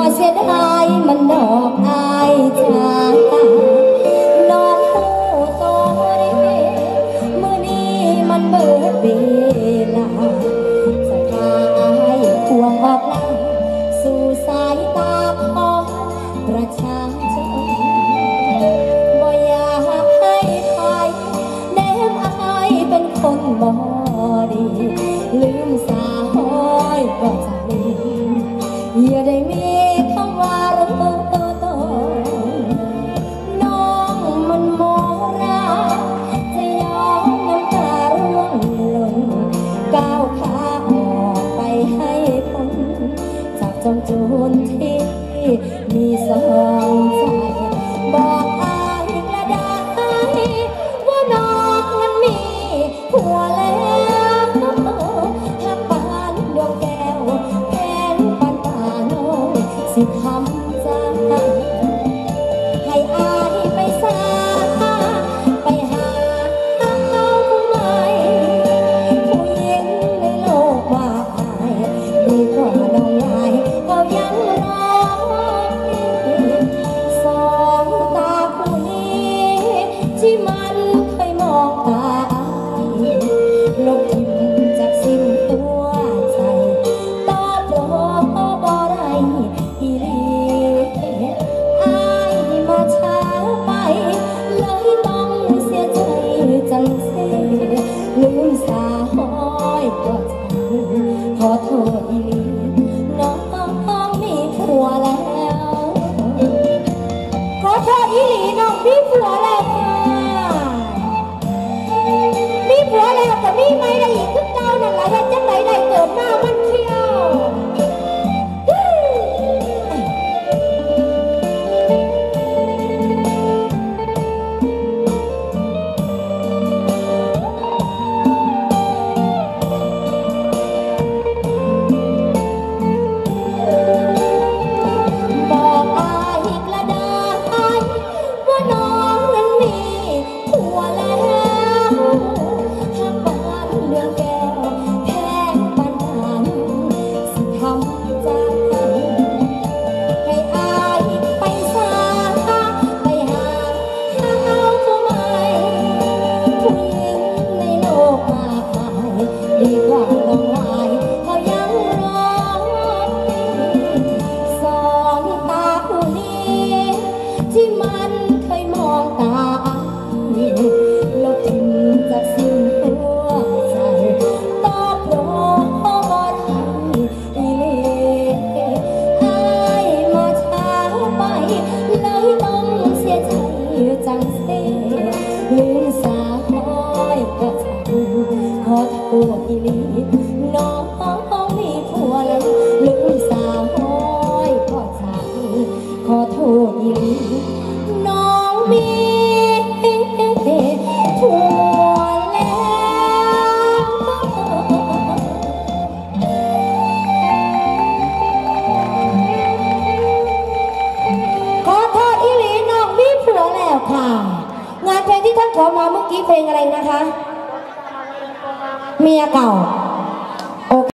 บ่เสียดายมันดอกอายจ้าน้องผู้โตเรมื่อนี้มันเบิดเวลาสะพายพวงออกลาสู่สายตาของประชาชนบ่อยากให้ใครแนมอายเป็นคนบ่ดีลืมสาหอยบ่จ้ จนที่ สาหอยก็ฉันขอโทษอีลีน้องมีผัวแล้ว ขอโทษอีลีน้องมีผัวแล้ว ปวดอีลีน้องมีผัวแล้วลืมสาวน้อยขอสาวขอโทษอีลีน้องมีผัวแล้วค่ะ งานเพลงที่ท่านขอมาเมื่อกี้เพลงอะไรนะคะ เมียเก่า